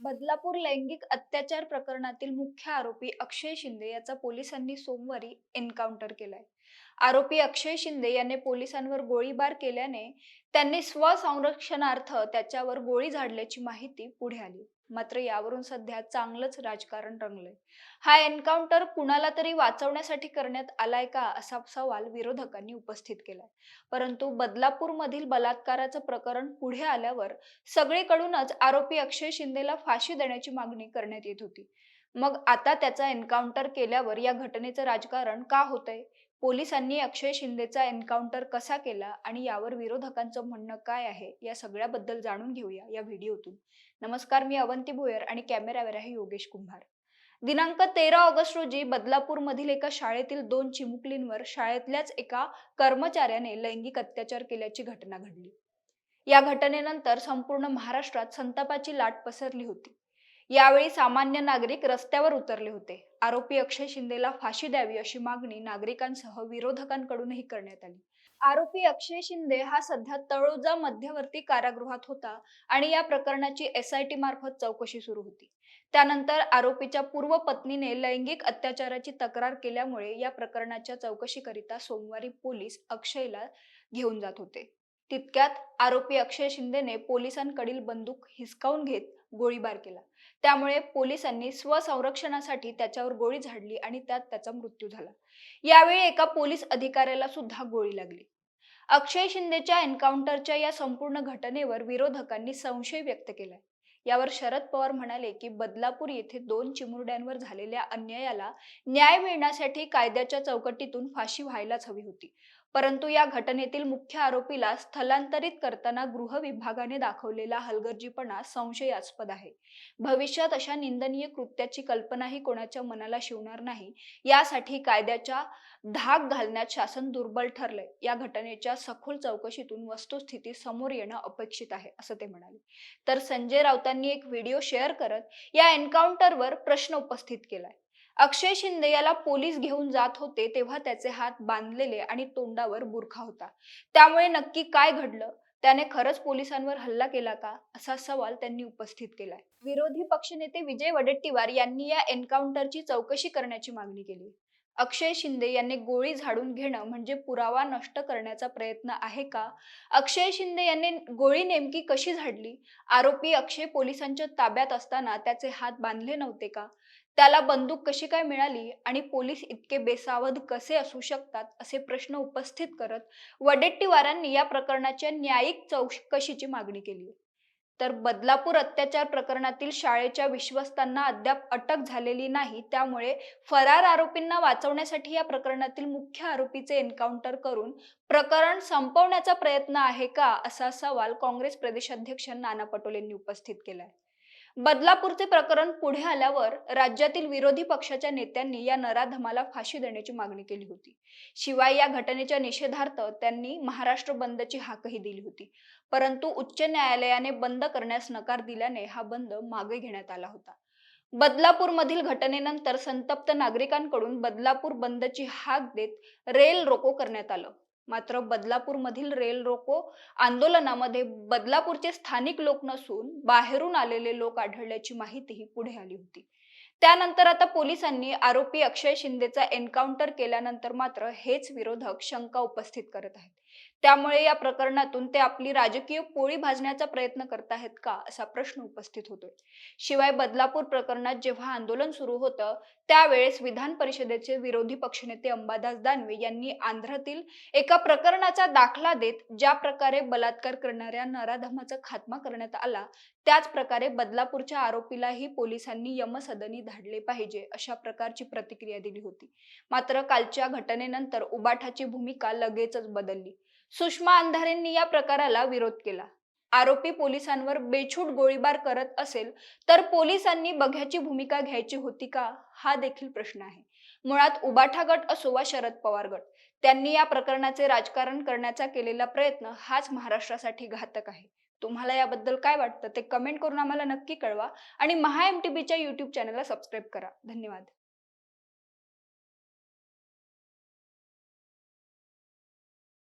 बदलापूर लैंगिक अत्याचार प्रकरणातील मुख्य आरोपी अक्षय शिंदे याचा पोलिसांनी सोमवारी एन्काउंटर केलाय. आरोपी अक्षय शिंदे याने पोलिसांवर गोळीबार केल्याने त्यांनी स्वसंरक्षणार्थ त्याच्यावर गोळी झाडल्याची माहिती पुढे आली. मात्र यावरून सध्या चांगलंच राजकारण रंगलंय. हा एन्काउंटर कुणाला तरी वाचवण्यासाठी करण्यात आलाय का असा सवाल विरोधकांनी उपस्थित केलाय. परंतु बदलापूरमधील बलात्काराचं प्रकरण पुढे आल्यावर सगळीकडूनच आरोपी अक्षय शिंदेला फाशी देण्याची मागणी करण्यात येत होती. मग आता त्याचा एन्काउंटर केल्यावर या घटनेचं राजकारण का होतंय? पोलिसांनी अक्षय शिंदेचा एन्काउंटर कसा केला आणि यावर विरोधकांचं म्हणणं काय आहे या सगळ्याबद्दल जाणून घेऊया या व्हिडिओतून. नमस्कार मी अवंती भोयर आणि कॅमेऱ्यावर आहे योगेश कुंभार. दिनांक तेरा ऑगस्ट रोजी बदलापूर मधील एका शाळेतील दोन चिमुकलींवर शाळेतल्याच एका कर्मचाऱ्याने लैंगिक अत्याचार केल्याची घटना घडली. या घटनेनंतर संपूर्ण महाराष्ट्रात संतापाची लाट पसरली होती. यावेळी सामान्य नागरिक रस्त्यावर उतरले होते. आरोपी अक्षय शिंदेला फाशी द्यावी अशी मागणी नागरिकांसह विरोधकांकडूनही करण्यात आली. आरोपी अक्षय शिंदे हा सध्या तळोजा मध्यवर्ती कारागृहात होता आणि या प्रकरणाची एसआयटी मार्फत चौकशी सुरू होती. त्यानंतर आरोपीच्या पूर्व पत्नीने लैंगिक अत्याचाराची तक्रार केल्यामुळे या प्रकरणाच्या चौकशीकरिता सोमवारी पोलीस अक्षयला घेऊन जात होते. तितक्यात आरोपी अक्षय शिंदेने पोलिसांकडील बंदूक हिसकावून घेत गोळीबार केला. त्यामुळे पोलिसांनी स्वसंरक्षणासाठी त्याच्यावर गोळी झाडली आणि त्यात त्याचा मृत्यू झाला. यावेळी एका पोलीस अधिकाऱ्याला सुद्धा गोळी लागली. अक्षय शिंदेच्या एन्काउंटरच्या या संपूर्ण घटनेवर विरोधकांनी संशय व्यक्त केलाय. यावर शरद पवार म्हणाले की बदलापूर येथे दोन चिमुरड्यांवर झालेल्या अन्यायाला न्याय मिळण्यासाठी कायद्याच्या चौकटीतून फाशी व्हायलाच हवी होती. परंतु या घटनेतील मुख्य आरोपीला स्थलांतरित करताना गृह विभागाने दाखवलेला हलगर्जीपणा संशयास्पद आहे. भविष्यात अशा निंदनीय कृत्याची कल्पनाही कोणाच्या मनाला शिवणार नाही. यासाठी कायद्याच्या धाक घालण्यात शासन दुर्बल ठरले या घटनेच्या सखोल चौकशीतून वस्तुस्थिती समोर येणं अपेक्षित आहे असं ते म्हणाले. तर संजय राऊतांनी एक व्हिडिओ शेअर करत या एन्काउंटरवर प्रश्न उपस्थित केलाय. अक्षय शिंदे याला पोलीस घेऊन जात होते तेव्हा त्याचे हात बांधलेले आणि तोंडावर बुरखा होता. त्यामुळे नक्की काय घडलं? त्याने खरंच पोलिसांवर हल्ला केला का? असा सवाल त्यांनी उपस्थित केलाय. विरोधी पक्षनेते विजय वडेट्टीवार यांनी या एन्काउंटरची चौकशी करण्याची मागणी केली. अक्षय शिंदे यांनी गोळी झाडून घेणं म्हणजे पुरावा नष्ट करण्याचा प्रयत्न आहे का? अक्षय शिंदे यांनी गोळी नेमकी कशी झाडली? आरोपी अक्षय पोलिसांच्या ताब्यात असताना त्याचे हात बांधले नव्हते का? त्याला बंदूक कशी काय मिळाली? आणि पोलीस इतके बेसावध कसे असू शकतात? असे प्रश्न उपस्थित करत वडेट्टीवारांनी या प्रकरणाच्या न्यायिक चौकशीची मागणी केली. तर बदलापूर अत्याचार प्रकरणातील शाळेच्या विश्वस्तांना अद्याप अटक झालेली नाही. त्यामुळे फरार आरोपींना वाचवण्यासाठी या प्रकरणातील मुख्य आरोपीचे एन्काउंटर करून प्रकरण संपवण्याचा प्रयत्न आहे का असा सवाल काँग्रेस प्रदेशाध्यक्ष नाना पटोलेंनी उपस्थित केलाय. बदलापूरचे प्रकरण पुढे आल्यावर राज्यातील विरोधी पक्षाच्या नेत्यांनी या नराधमाला फाशी देण्याची मागणी केली होती. शिवाय या घटनेच्या निषेधार्थ त्यांनी महाराष्ट्र बंदची हाकही दिली होती. परंतु उच्च न्यायालयाने बंद करण्यास नकार दिल्याने हा बंद मागे घेण्यात आला होता. बदलापूर मधील घटनेनंतर संतप्त नागरिकांकडून बदलापूर बंदची हाक देत रेल रोको करण्यात आलं. मात्र बदलापूर मधील रेल रोको आंदोलनामध्ये बदलापूरचे स्थानिक लोक नसून बाहेरून आलेले लोक आढळल्याची माहितीही पुढे आली होती. त्यानंतर आता पोलिसांनी आरोपी अक्षय शिंदेचा एन्काउंटर केल्यानंतर मात्र हेच विरोधक शंका उपस्थित करत आहेत. त्यामुळे या प्रकरणातून ते आपली राजकीय पोळी भाजण्याचा प्रयत्न करत आहेत का असा प्रश्न उपस्थित होतोय. शिवाय बदलापूर प्रकरणात जेव्हा आंदोलन सुरू होतं त्यावेळेस विधान परिषदेचे विरोधी पक्षनेते अंबादास दानवे यांनी आंध्रातील एका प्रकरणाचा दाखला देत ज्या प्रकारे बलात्कार करणाऱ्या नराधमाचा खात्मा करण्यात आला त्याच प्रकारे बदलापूरच्या आरोपीलाही पोलिसांनी यमसदनी धाडले पाहिजे अशा प्रकारची प्रतिक्रिया दिली होती. मात्र कालच्या घटनेनंतर उबाठाची भूमिका लगेचच बदलली. सुषमा अंधारेंनी या प्रकाराला विरोध केला. आरोपी पोलिसांवर बेछूट गोळीबार करत असेल तर पोलिसांनी बघ्याची भूमिका घ्यायची होती का? हा देखील प्रश्न आहे. मुळात उबाठा गट असो वा शरद पवार गट त्यांनी या प्रकरणाचे राजकारण करण्याचा केलेला प्रयत्न हाच महाराष्ट्रासाठी घातक आहे. तुम्हाला याबद्दल काय वाटतं ते कमेंट करून आम्हाला नक्की कळवा आणि महा एम टी बीच्या युट्यूब चॅनलला सबस्क्राईब करा. धन्यवाद.